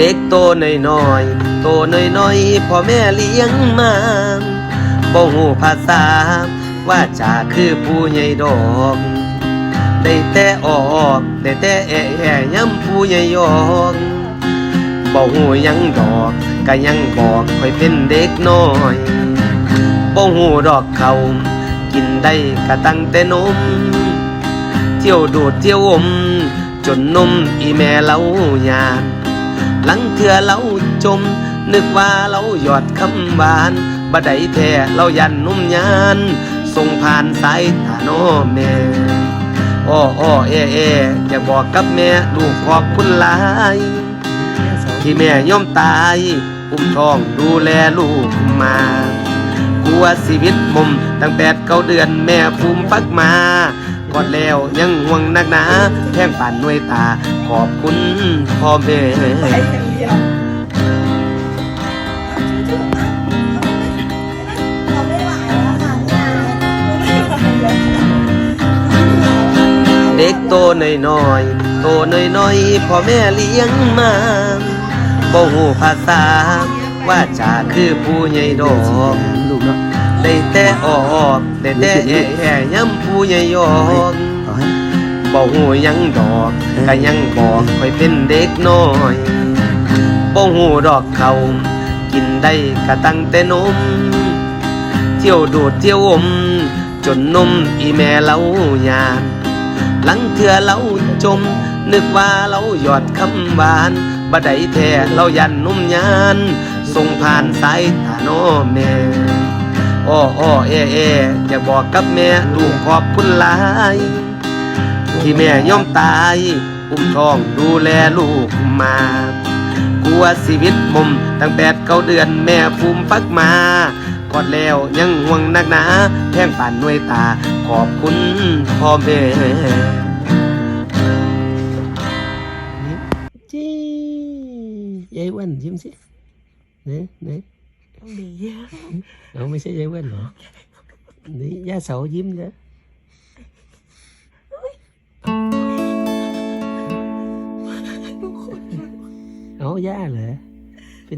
เด็กโตน้อยน้อยๆโตน้อยน้อยๆพ่อแม่เลี้ยงมาบ่หูภาษา ว่าจะคือผู้ใหญ่ดอกได้แต่ออกได้แต่แอะแอะย้ำผู้ใหญ่ยอกบ่หูยังดอกก็ยังบอกค่อยเป็นเด็กน้อยบ่หูดอกเขากินได้ก็ตั้งแต่นม เที่ยวดูดเที่ยวอมจนนมอีแม่เรายาน หลังเถื่อเราจม นึกว่าเราหยอดคำหวานบ่ไดแท้เรายันนุ่มยานส่งผ่านสายตาโนแม่อ้ออ้อเอเออยากบอกกับแม่ลูกขอบคุณหลาย ที่แม่ย่อมตายอุ้มท้องดูแลลูกมากลัวชีวิตมุมตั้งแปดเก้าเดือนแม่ภูมิปักมา กอดแล้วยังห่วงนักหนาแท่งป่านหน่วยตา ขอบคุณพ่อแม่เด็กโตน้อยน้อยโตน้อยน้อยพ่อแม่เลี้ยงมาบ่หูภาษา ว่าจะคือผู้ใหญ่ดอก ได้แต่ออได้แต่แอะแอย้ำผู้ใหญ่ยอกต่อให้บ่หูยังดอกก็ยังบอกค่อยเป็นเด็กน้อยบ่หูดอกเขากินได้ก็ตั้งแต่นมเที่ยวดูดเที่ยวอม จนนมอีแม่เรายานหลังเถื่อเราจม นึกว่าเราหยอดคำหวานบ่ได้แท้เรายันนุ่มยานส่งผ่านสายตาโนแม่ อ้ออ้อเอเออยากบอกกับแม่ลูกขอบคุณหลาย ที่แม่ย่อมตายอุ้มท้องดูแลลูกมากลัวชีวิตมุมตั้งแปดเก้าเดือนแม่ภูมิปักมากอดแล้วยังห่วงนักหนาแท่งป่านหน่วยตา ขอบคุณพ่อแม่จี้ยายวันยิ้มสิเนี่ยเหนี่ ย่าเสายิ้มแล้วเอาย่าเหรอเ